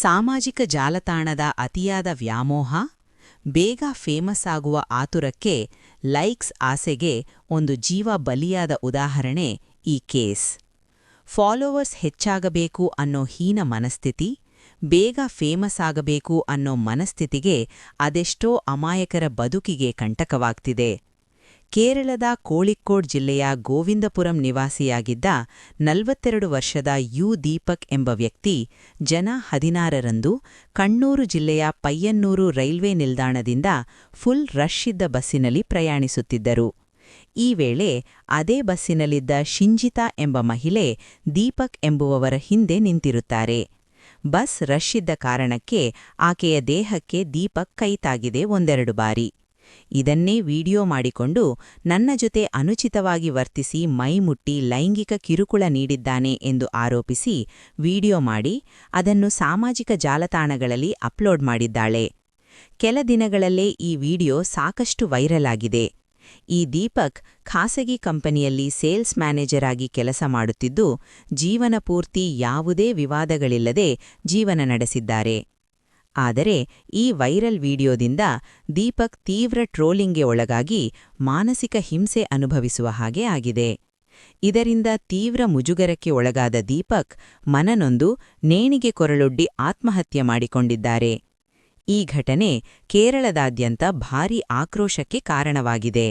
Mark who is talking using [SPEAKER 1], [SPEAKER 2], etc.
[SPEAKER 1] ಸಾಮಾಜಿಕ ಜಾಲತಾಣದ ಅತಿಯಾದ ವ್ಯಾಮೋಹ, ಬೇಗ ಫೇಮಸ್ ಆಗುವ ಆತುರಕ್ಕೆ ಲೈಕ್ಸ್ ಆಸೆಗೆ ಒಂದು ಜೀವ ಬಲಿಯಾದ ಉದಾಹರಣೆ ಈ ಕೇಸ್. ಫಾಲೋವರ್ಸ್ ಹೆಚ್ಚಾಗಬೇಕು ಅನ್ನೋ ಹೀನ ಮನಸ್ಥಿತಿ, ಬೇಗ ಫೇಮಸ್ ಆಗಬೇಕು ಅನ್ನೋ ಮನಸ್ಥಿತಿಗೆ ಅದೆಷ್ಟೋ ಅಮಾಯಕರ ಬದುಕಿಗೆ ಕಂಟಕವಾಗ್ತಿದೆ. ಕೇರಳದ ಕೋಳಿಕ್ಕೋಡ್ ಜಿಲ್ಲೆಯ ಗೋವಿಂದಪುರಂ ನಿವಾಸಿಯಾಗಿದ್ದ ನಲವತ್ತೆರಡು ವರ್ಷದ ಯು ದೀಪಕ್ ಎಂಬ ವ್ಯಕ್ತಿ ಜನ ಹದಿನಾರರಂದು ಕಣ್ಣೂರು ಜಿಲ್ಲೆಯ ಪಯ್ಯನ್ನೂರು ರೈಲ್ವೆ ನಿಲ್ದಾಣದಿಂದ ಫುಲ್ ರಶ್ ಇದ್ದ ಬಸ್ಸಿನಲ್ಲಿ ಪ್ರಯಾಣಿಸುತ್ತಿದ್ದರು. ಈ ವೇಳೆ ಅದೇ ಬಸ್ಸಿನಲ್ಲಿದ್ದ ಶಿಂಜಿತಾ ಎಂಬ ಮಹಿಳೆ ದೀಪಕ್ ಎಂಬುವವರ ಹಿಂದೆ ನಿಂತಿರುತ್ತಾರೆ. ಬಸ್ ರಶ್ ಇದ್ದ ಕಾರಣಕ್ಕೆ ಆಕೆಯ ದೇಹಕ್ಕೆ ದೀಪಕ್ ಕೈತಾಗಿದೆ ಒಂದೆರಡು ಬಾರಿ. ಇದನ್ನೇ ವಿಡಿಯೋ ಮಾಡಿಕೊಂಡು ನನ್ನ ಜೊತೆ ಅನುಚಿತವಾಗಿ ವರ್ತಿಸಿ ಮೈಮುಟ್ಟಿ ಲೈಂಗಿಕ ಕಿರುಕುಳ ನೀಡಿದ್ದಾನೆ ಎಂದು ಆರೋಪಿಸಿ ವಿಡಿಯೋ ಮಾಡಿ ಅದನ್ನು ಸಾಮಾಜಿಕ ಜಾಲತಾಣಗಳಲ್ಲಿ ಅಪ್ಲೋಡ್ ಮಾಡಿದ್ದಾಳೆ. ಕೆಲ ದಿನಗಳಲ್ಲೇ ಈ ವಿಡಿಯೋ ಸಾಕಷ್ಟು ವೈರಲ್ ಆಗಿದೆ. ಈ ದೀಪಕ್ ಖಾಸಗಿ ಕಂಪನಿಯಲ್ಲಿ ಸೇಲ್ಸ್ ಮ್ಯಾನೇಜರ್ ಆಗಿ ಕೆಲಸ ಮಾಡುತ್ತಿದ್ದು, ಜೀವನ ಪೂರ್ತಿ ಯಾವುದೇ ವಿವಾದಗಳಿಲ್ಲದೆ ಜೀವನ ನಡೆಸಿದ್ದಾರೆ. ಆದರೆ ಈ ವೈರಲ್ ವಿಡಿಯೋದಿಂದ ದೀಪಕ್ ತೀವ್ರ ಟ್ರೋಲಿಂಗ್ಗೆ ಒಳಗಾಗಿ ಮಾನಸಿಕ ಹಿಂಸೆ ಅನುಭವಿಸುವ ಹಾಗೆ ಆಗಿದೆ. ಇದರಿಂದ ತೀವ್ರ ಮುಜುಗರಕ್ಕೆ ಒಳಗಾದ ದೀಪಕ್ ಮನನೊಂದು ನೇಣಿಗೆ ಕೊರಳೊಡ್ಡಿ ಆತ್ಮಹತ್ಯೆ ಮಾಡಿಕೊಂಡಿದ್ದಾರೆ. ಈ ಘಟನೆ ಕೇರಳದಾದ್ಯಂತ ಭಾರೀ ಆಕ್ರೋಶಕ್ಕೆ ಕಾರಣವಾಗಿದೆ.